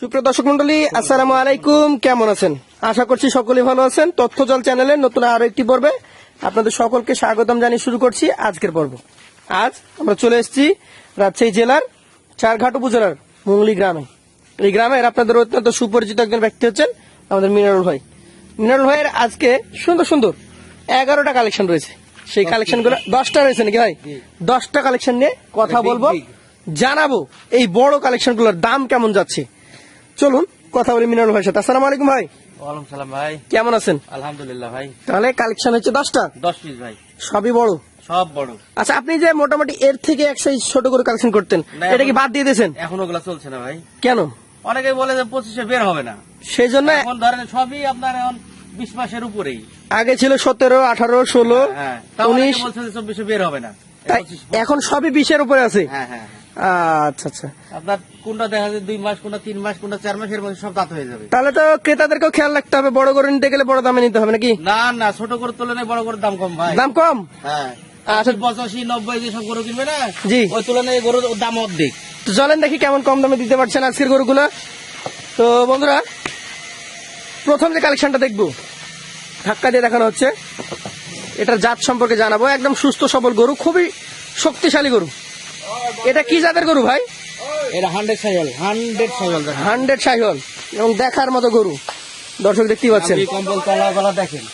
সুপ্রিয় দর্শক মন্ডলী আসসালামু আলাইকুম। কেমন আছেন? আশা করছি সকলেই ভালো আছেন। তথ্য জল চ্যানেলের নতুন আরও একটি পর্বে আপনাদের সকলকে স্বাগতম জানিয়ে শুরু করছি আজকের পর্ব। আজ আমরা চলে এসেছি রাজশাহী জেলার চারঘাট উপজেলার মুঙ্গলি গ্রামে। এই গ্রামের আপনাদের অত্যন্ত সুপরিচিত একজন ব্যক্তি হচ্ছেন আমাদের মিনারুল ভাই। মিনারুল ভাইয়ের আজকে সুন্দর সুন্দর এগারোটা কালেকশন রয়েছে। সেই কালেকশনগুলো দশটা রয়েছে নাকি ভাই? দশটা কালেকশন নিয়ে কথা বলব। জানাব এই বড় কালেকশনগুলোর দাম কেমন যাচ্ছে। চলুন কথা বলি মিনারুল ভাইয়ের সাথে। আসসালামু আলাইকুম ভাই। ওয়ালাইকুম সালাম ভাই। কেমন আছেন? আলহামদুলিল্লাহ ভাই। তাহলে কালেকশন হচ্ছে দশটা? দশ পিস ভাই। সবই বড়? সব বড়। আচ্ছা আপনি যে মোটামুটি এর থেকে এক সাইজ ছোট করে কালেকশন করতেন এটা কি বাদ দিয়ে দিয়েছেন? এখন ওগুলা চলছে না ভাই। কেন? অনেকে বলে যে পঁচিশে বের হবে না। সেই জন্য এখন ধরেন সবই আপনার এখন বিশ মাসের উপরেই। আগে ছিল সতেরো আঠারো ষোলো হ্যাঁ তাও উনিশ বলছে চব্বিশে বের হবে না। এখন সবই বিশের উপরে আছে। হ্যাঁ হ্যাঁ হ্যাঁ। আচ্ছা আচ্ছা। আপনার কোনটা দেখা যায় দুই মাস কোনটা তিন মাস কোনটা চার মাসের মধ্যে সব দাঁত হয়ে যাবে। তাহলে তো ক্রেতাদেরকেও খেয়াল রাখতে হবে বড় করে নিতে গেলে বড় দামে নিতে হবে নাকি? না না ছোট করে তুলনায় বড় করে দাম কম ভাই। দাম কম? হ্যাঁ। আচ্ছা। পঁচাশি নব্বই যেসব গরু কিনবে না জি। ওই তুলনায় গরুর দাম অর্ধেক। তো চলেন দেখি কেমন কম দামে দিতে পারছেন আজকের গরুগুলো। তো বন্ধুরা প্রথম যে কালেকশনটা দেখব ধাক্কা দিয়ে দেখানো হচ্ছে এটার জাত সম্পর্কে জানাব। একদম সুস্থ সবল গরু খুবই শক্তিশালী গরু। এটা কি জাতের গরু ভাই? এটা hundred cycle hundred cycle hundred cycle এবং দেখার মতো গরু। দর্শক দেখতেই পাচ্ছেন। কম্বল তলা গলা দেখেন।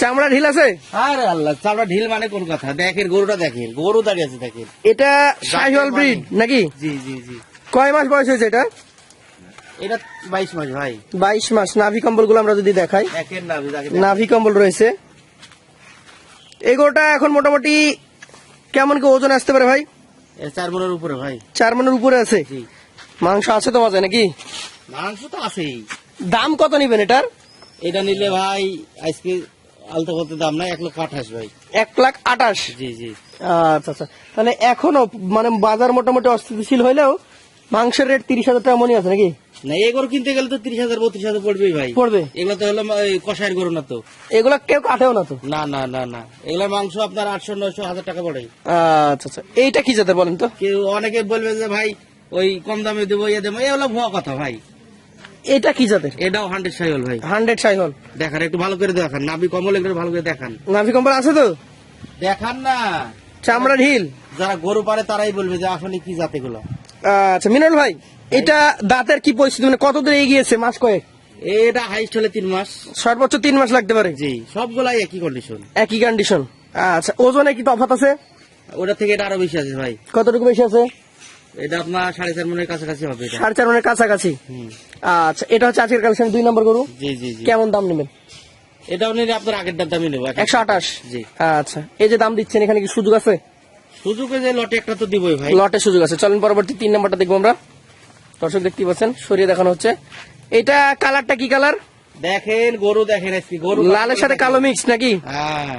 চামড়া ঢিল আছে? আরে আল্লাহ চামড়া ঢিল মানে কোন কথা? দেখেন গরুটা দেখেন গরু দাঁড়িয়ে আছে দেখেন। এটা সাইহল ব্রিড নাকি? জি জি জি। কয় মাস বয়স হয়েছে এটা? এটা বাইশ মাস ভাই। বাইশ মাস। নাভি কম্বলগুলো আমরা যদি দেখাই। নাভি কম্বল রয়েছে। এই গরুটা এখন মোটামুটি কেমন কি ওজন আসতে পারে ভাই? চার মনের উপরে ভাই। চার মনের উপরে আছে? মাংস আছে তো মাঝে নাকি? মাংস তো আছেই। দাম কত নিবেন এটার? এটা নিলে ভাই আজকে আলতো করতে দাম নাই এক লাখ আঠাশ ভাই। এক লাখ আঠাশ? জি জি। আচ্ছা আচ্ছা। তাহলে এখনও মানে বাজার মোটামুটি অস্থিতিশীল হইলেও মাংসের রেট তিরিশ হাজার টাকা মনে আছে নাকি? না এই গরু কিনতে গেলে তো তিরিশ হাজার বত্রিশ হাজার পড়বেই ভাই। পড়বে? এগুলো তো হলো কষায়ের গরু না তো। এগুলা কেউ কাটেও না তো? না না না না। এগুলো মাংস আপনার আটশো নয়শো হাজার টাকা পড়ে। আচ্ছা আচ্ছা। এইটা কি জাতের বলেন তো? কেউ অনেকে বলবে যে ভাই ওই কম দামে দেবো ইয়ে দেবো এগুলো ভুয়া কথা ভাই। এটা কি জাতের? এটাও হান্ড্রেড ভাই। Hundred cycle. দেখান একটু ভালো করে দেখান। নাবি কমল একটু ভালো করে দেখান। নাভি কম্বল আছে তো? দেখান না। চামড়া ঢিল যারা গরু পারে তারাই বলবে যে আসলে কি জাতগুলো আচ্ছা মিনাল ভাই। এটা দাঁতের কি পরিস্থিতি? মানে কতদূর এগিয়েছে মাস কয়েক? এটা হাইস্ট হলে তিন মাস। সর্বোচ্চ তিন মাস লাগতে পারে? জি সবগুলাই একই কন্ডিশন একই কন্ডিশন আচ্ছা ওজনে কি তফাত আছে? ওটা থেকে এটা আরও বেশি আছে ভাই। কতটুকু বেশি আছে? এটা আপনার সাড়ে চার মনের কাছাকাছি হবে সাড়ে চার মনের কাছাকাছি? আচ্ছা এটা হচ্ছে আজকের কালেকশন দুই নম্বর গরু? জি জি জি। কেমন দাম নেবেন? এটাও নিলে আপনার আগের দামই নেব একশো আঠাশ? জি। আচ্ছা এই যে দাম দিচ্ছেন এখানে কি সুযোগ আছে? সুযোগে যে লটে একটা তো দিবই ভাই। লটে সুযোগ আছে। চলেন পরবর্তী তিন নম্বরটা দেখব আমরা। দর্শক দেখতে পাচ্ছেন সরিয়ে দেখানো হচ্ছে। এটা কালারটা কি কালার? দেখেন গরু দেখেন গরু লালের সাথে কালো মিক্স নাকি? হ্যাঁ।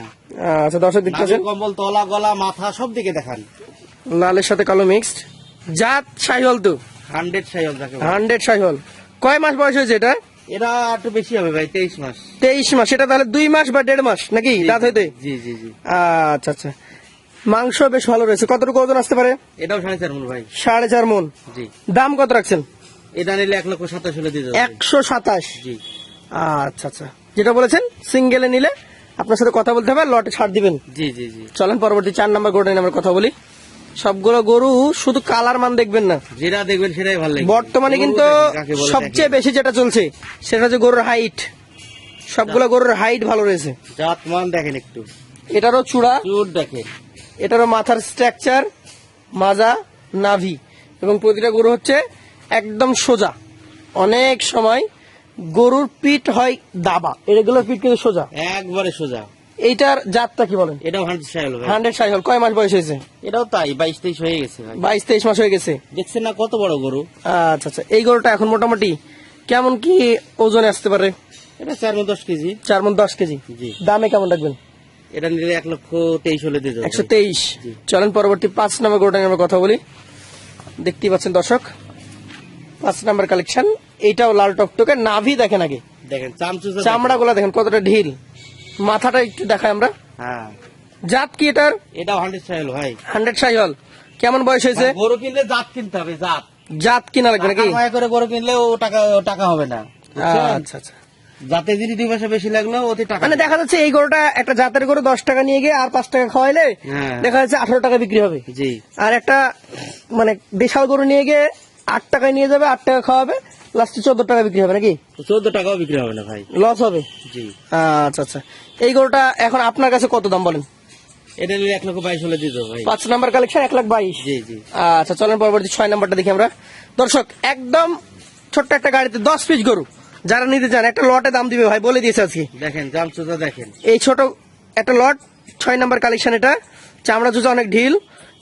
আচ্ছা দর্শক দেখতে পাচ্ছেন। কম্বল তলা গলা মাথা সব দিকে দেখান। লালের সাথে কালো মিক্সড জাত সাইহল তো। হান্ড্রেড সাইকেল দেখে হান্ড্রেড সাইহল কয় মাস বয়স হয়েছে এটা? এটা একটু বেশি হবে ভাই তেইশ মাস। তেইশ মাস। এটা তাহলে দুই মাস বা দেড় মাস নাকি? দাঁত হইতে? জি জি জি। আচ্ছা আচ্ছা। মাংস বেশ ভালো রয়েছে। কতটুকু ওজন আসতে পারে? এটাও সাড়ে চার মন ভাই। সাড়ে চার মন জি। দাম কত রাখছেন? এটা নিলে এক লক্ষ সাতাশ হলে দিয়ে একশো সাতাশ। জি। আচ্ছা আচ্ছা। যেটা বলেছেন সিঙ্গেলে নিলে আপনার সাথে কথা বলতে হবে লটে ছাড় দিবেন। জি জি জি। চলেন পরবর্তী চার নাম্বার গরু নিয়ে আমরা কথা বলি। সবগুলো গরু শুধু কালার মান দেখবেন না। যেটা দেখবেন সেটাই ভালো লাগবে। বর্তমানে কিন্তু সবচেয়ে বেশি যেটা চলছে সেটা হচ্ছে গরুর হাইট সবগুলো গরুর হাইট ভালো রয়েছে। জাত মান দেখেন একটু। এটারও চূড়া চুট দেখেন এটারও মাথার স্ট্রাকচার মাজা নাভি। এবং প্রতিটা গরু হচ্ছে একদম সোজা। অনেক সময় গরুর পিঠ হয় দাবা। এগুলোর পিঠ কিন্তু সোজা। একবারে সোজা। এইটার জাতটা কি বলেন? এটাও হান্ড্রেড সাইকেল ভাই। হান্ড্রেড সাইকেল কয় মাস বয়স হয়েছে? এটাও তাই বাইশ তেইশ হয়ে গেছে বাইশ তেইশ মাস হয়ে গেছে। দেখছেন না কত বড় গরু? আচ্ছা আচ্ছা। এই গরুটা এখন মোটামুটি কেমন কি ওজনে আসতে পারে? এটা চার মন দশ কেজি। চার মন দশ কেজি। দামে কেমন রাখবেন? এটা নিলে এক লক্ষ তেইশ হলে দিয়ে দেবো। একশো তেইশ। চলেন পরবর্তী পাঁচ নম্বর গরুটা নিয়ে আমরা কথা বলি। দেখতেই পাচ্ছেন দর্শক পাঁচ নাম্বার কালেকশন। এইটাও লাল টকটকে নাভি দেখেন আগে। দেখেন চামড়া গুলা দেখেন কতটা ঢিল। মাথাটা একটু দেখাই আমরা। হ্যাঁ। জাত কি এটার? এটাও হান্ড্রেড সাইকেল ভাই। হান্ড্রেড সাইহল কেমন বয়স হয়েছে? গরু কিনলে জাত কিনতে হবে জাত। জাত কিনা লাগবে নাকি? করে গরু কিনলে ও টাকা টাকা হবে না। আচ্ছা আচ্ছা। যাতে যদি দুই পয়সা বেশি লাগল ওতে টাকা মানে দেখা যাচ্ছে এই গরুটা একটা জাতের গরু দশ টাকা নিয়ে গিয়ে আর পাঁচ টাকা খাওয়াইলে হ্যাঁ। দেখা যাচ্ছে আঠারো টাকা বিক্রি হবে। জি। আর একটা মানে দেশাল গরু নিয়ে গিয়ে আট টাকায় নিয়ে যাবে আট টাকা খাওয়াবে লাস্টে চোদ্দ টাকা বিক্রি হবে নাকি? চোদ্দ টাকাও বিক্রি হবে না ভাই। লস হবে? জি। আচ্ছা আচ্ছা। এই গরুটা এখন আপনার কাছে কত দাম বলেন? এটা নিলে এক লক্ষ বাইশ হলে দিত ভাই। পাঁচ নাম্বার কালেকশন এক লাখ বাইশ। জি জি। আচ্ছা চলেন পরবর্তী ছয় নাম্বারটা দেখি আমরা। দর্শক একদম ছোট্ট একটা গাড়িতে দশ পিস গরু। যারা নিতে চান একটা লটে দাম দিবে ভাই বলে দিয়েছে আজকে। দেখেন জাম চোদা দেখেন। এই ছোট একটা লট ছয় নাম্বার কালেকশন এটা। চামড়া জুজা অনেক ঢিল।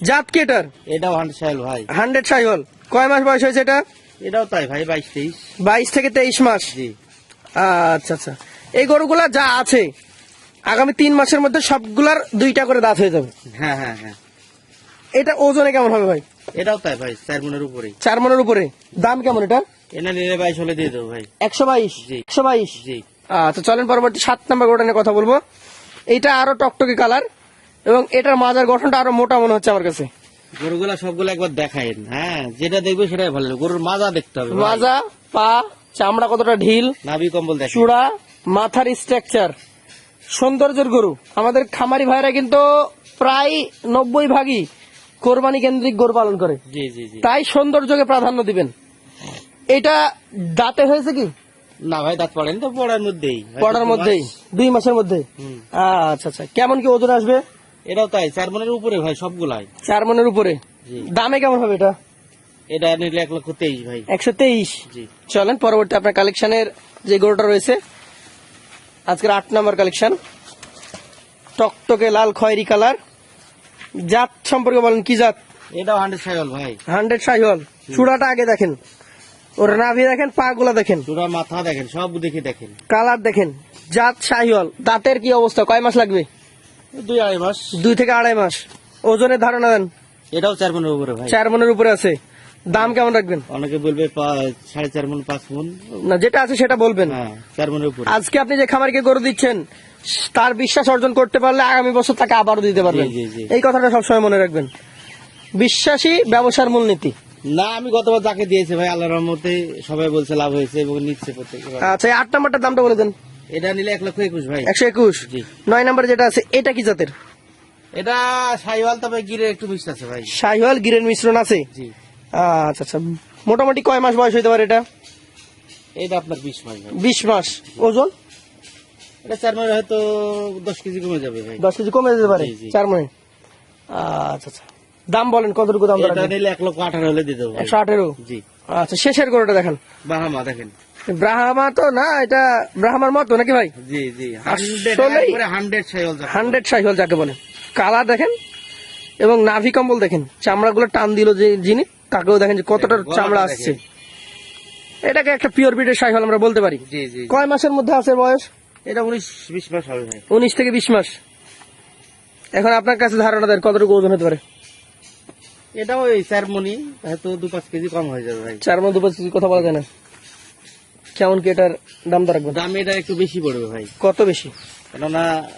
জাত কি এটার? এটাও হান্ড সাহেল ভাই। হান্ড্রেড সাইহল কয় মাস বয়স হয়েছে এটা? এটাও তাই ভাই বাইশ তেইশ। বাইশ থেকে তেইশ মাস। জি। আচ্ছা আচ্ছা। এই গরুগুলা যা আছে আগামী তিন মাসের মধ্যে সবগুলার দুইটা করে দাঁত হয়ে যাবে। হ্যাঁ হ্যাঁ হ্যাঁ। এটা ওজনে কেমন হবে ভাই? এটাও তাই ভাই চার মনের উপরে। চার মনের উপরে। দাম কেমন এটা এনে নিলে বাইশ হলে দিয়ে দেবো ভাই। একশো বাইশ। জি। একশো বাইশ? জি। আচ্ছা চলেন পরবর্তী সাত নাম্বার গরুটা নিয়ে কথা বলব। এটা আরও টকটকে কালার এবং এটার মাজার গঠনটা আরও মোটা মনে হচ্ছে আমার কাছে। গরুগুলা সবগুলো একবার দেখায়েন। হ্যাঁ যেটা দেখবে সেটাই ভালো গরুর মাজা দেখতে হবে মাজা পা চামড়া কতটা ঢিল নাভি কম্বল দেখেন। চূড়া মাথার স্ট্রাকচার সৌন্দর্যের গরু। আমাদের খামারি ভাইরা কিন্তু প্রায় নব্বই ভাগই কোরবানি কেন্দ্রিক গরু পালন করে। তাই সৌন্দর্যকে প্রাধান্য দিবেন। এটা দাঁতে হয়েছে কি? না ভাই দাঁত পড়েন তো পড়ার মধ্যেই। পড়ার মধ্যেই দুই মাসের মধ্যে। আচ্ছা আচ্ছা। কেমন কি ওজন আসবে? এটাও তাই চার মনের উপরে ভাই সবগুলাই। চার মনের উপরে? দামে কেমন হবে এটা? এটা নিলে এক লক্ষ তেইশ ভাই। একশো তেইশ? চলেন পরবর্তী আপনার কালেকশনের যে গরুটা রয়েছে আজকের আট নম্বর কালেকশন। টকটকে লাল খয়েরি কালার। জাত সম্পর্কে বলেন কি জাত? এটাও হান্ড্রেড সাইকেল ভাই। হান্ড্রেড সাইহল চূড়াটা আগে দেখেন। ওর নাভি দেখেন পা গুলা দেখেন। চূড়া মাথা দেখেন সব দেখে দেখেন। কালার দেখেন। জাত শাহিওয়াল দাঁতের কি অবস্থা? কয় মাস লাগবে? দুই আড়াই মাস। দুই থেকে আড়াই মাস। ওজনের ধারণা দেন। এটাও চার মনের উপরে ভাই। চার মনের উপরে আছে। দাম কেমন রাখবেন? অনেকে বলবে সাড়ে চার মন পাঁচ মন। না যেটা আছে সেটা বলবেন। হ্যাঁ চার মনের উপরে। আজকে আপনি যে খামারকে গরু দিচ্ছেন তার বিশ্বাস অর্জন করতে পারলে আগামী বছর তাকে আবারও দিতে পারবেন। এই কথাটা সবসময় মনে রাখবেন। বিশ্বাসী ব্যবসার মূলনীতি। না আমি গতবার যাকে দিয়েছি ভাই আল্লাহর রহমতে সবাই বলছে লাভ হয়েছে এবং নিচ্ছে আচ্ছা আট নাম্বারটার দামটা বলে দেন। এটা নিলে এক লক্ষ একুশ ভাই। একশো একুশ? নয় নাম্বার যেটা আছে এটা কি জাতের? এটা সাইওয়াল তবে গিরে একটু মিক্স আছে ভাই। শাহিওয়াল গিরের মিশ্রণ আছে? আচ্ছা আচ্ছা। মোটামুটি কয় মাস বয়স হইতে পারে এটা? এটা আপনার বিশ মাস বিশ মাস। ওজন? এটা চার মাস হয়তো দশ কেজি কমে যাবে ভাই। দশ কেজি কমে যেতে পারে। চার মনে আচ্ছা আচ্ছা। দাম বলেন কতটুকু দাম এটা নিলে এক লক্ষ আঠারো হলে দিয়ে দেবো একশো আঠেরো? জি। আচ্ছা শেষের গরুটা দেখেন। বাহামা দেখেন। ব্রাহ্মা তো না এটা ব্রাহ্মার মতো নাকি ভাই? জি জি। হান্ড্রেড যাকে বলে। কালার দেখেন এবং নাভি কম্বল দেখেন। চামড়াগুলো টান দিল যে যিনি তাকেও দেখেন যে কতটা চামড়া আসছে। এটাকে একটা পিওর বিটের সাইকেল আমরা বলতে পারি। কয় মাসের মধ্যে আছে বয়স? এটা উনিশ বিশ মাস হবে ভাই। উনিশ থেকে বিশ মাস। এখন আপনার কাছে ধারণা দেন কতটুকু ওজন হতে পারে? এটা ওই চার মনি হয়তো দু পাঁচ কেজি কম হয়ে যাবে ভাই। চার মধ্যে দুপাশ কথা বলা যায় না। কেমন কি এটার দাম দর রাখবেন? দাম এটা একটু বেশি পড়বে ভাই। কত বেশি? কেননা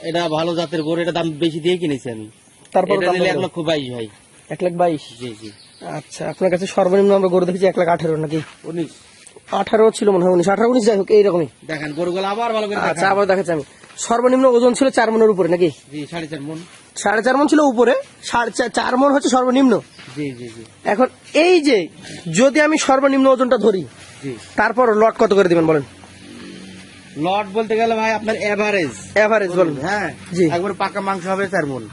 এটা ভালো জাতের গরু এটা দাম বেশি দিয়ে কিনেছি আমি তারপর এটা নিলে এক লক্ষ বাইশ ভাই। এক লাখ বাইশ? জি জি। আচ্ছা আপনার কাছে সর্বনিম্ন আমরা গরু দেখেছি এক লাখ আঠেরো নাকি? উনিশ। আঠারো ছিল মনে হয় উনিশ। আঠারো উনিশ যাই হোক এইরকমই। দেখেন গরুগুলো আবার ভালো করে আচ্ছা আবার দেখাচ্ছি আমি। সর্বনিম্ন ওজন ছিল চার মনের উপরে নাকি? সাড়ে চার মন। সাড়ে চার মন ছিল উপরে সাড়ে চার- মন হচ্ছে সর্বনিম্ন। এখন এই যে যদি আমি সর্বনিম্ন ওজনটা ধরি তারপর লট কত করে দিবেন বলেন? লট বলতে গেলে ভাই আপনার এভারেজ এভারেজ বলেন। হ্যাঁ জি। একবার পাকা মাংস হবে চার মন।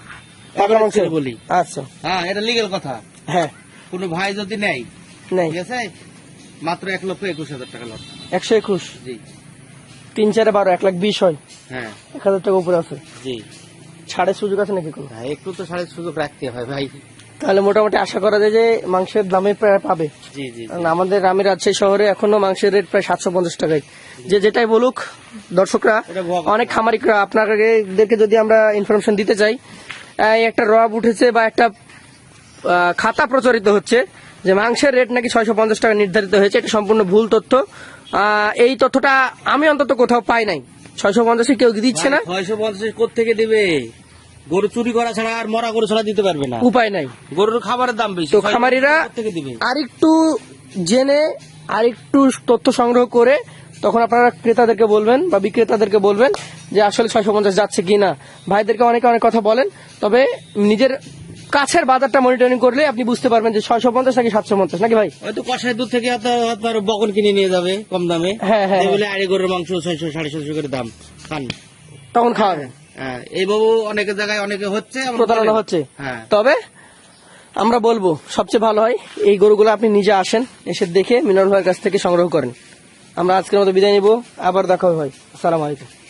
পাকা মাংস। বলি। আচ্ছা। হ্যাঁ এটা লিগেল কথা। হ্যাঁ। কোনো ভাই যদি নেয় নেই ঠিক আছে? মাত্র এক লক্ষ একুশ হাজার টাকা লট একশো একুশ? জি। তিন চারে বারো এক লাখ বিশ হয়? হ্যাঁ। এক হাজার টাকা উপরে আছে? জি। ছাড়ের সুযোগ আছে নাকি কোনো? হ্যাঁ একটু তো সাড়ে সুযোগ রাখতে হয় ভাই। তাহলে মোটামুটি আশা করা যায় যে মাংসের দামে প্রায় পাবে। কারণ আমাদের আমি রাজশাহী শহরে এখনও মাংসের রেট প্রায় সাতশো পঞ্চাশ টাকায়। যে যেটাই বলুক দর্শকরা অনেক খামারিকরা আপনাদেরকে যদি আমরা ইনফরমেশন দিতে চাই একটা রব উঠেছে বা একটা খাতা প্রচারিত হচ্ছে যে মাংসের রেট নাকি ছয়শো পঞ্চাশ টাকা নির্ধারিত হয়েছে এটা সম্পূর্ণ ভুল তথ্য। এই তথ্যটা আমি অন্তত কোথাও পাই নাই। ছয়শো পঞ্চাশে কেউ দিচ্ছে না? ছয়শো পঞ্চাশ কোথেকে দেবে? গরু চুরি করা ছাড়া আর মরা গরু ছাড়া দিতে পারবে না। উপায় নাই। গরুর খাবারের দাম বেশি। তো খামারিরা থেকে দিবে? আরেকটু জেনে আরেকটু তথ্য সংগ্রহ করে তখন আপনারা ক্রেতাদেরকে বলবেন বা বিক্রেতাদেরকে বলবেন যে আসলে ছয়শো পঞ্চাশ যাচ্ছে কিনা। ভাইদেরকে অনেকে অনেক কথা বলেন তবে নিজের কাছের বাজারটা মনিটরিং করলে আপনি বুঝতে পারবেন যে ছয়শো পঞ্চাশ নাকি সাতশো পঞ্চাশ নাকি ভাই? হয়তো কষাই দুধ থেকে আপনার বকন কিনে নিয়ে যাবে কম দামে। হ্যাঁ, হ্যাঁ, এই বলে আড়ি গরুর মাংস ছয়শো সাড়ে ছয়শো করে দাম খান। তখন খাওয়াবেন হ্যাঁ এইভাবে অনেক জায়গায় অনেকে হচ্ছে প্রতারণা হচ্ছে। হ্যাঁ। তবে আমরা বলব সবচেয়ে ভালো হয় এই গরুগুলো আপনি নিজে আসেন এসে দেখে মিনার ভাইয়ের কাছ থেকে সংগ্রহ করেন। আমরা আজকের মতো বিদায় নিব আবার দেখা ভাই। আসসালামু আলাইকুম।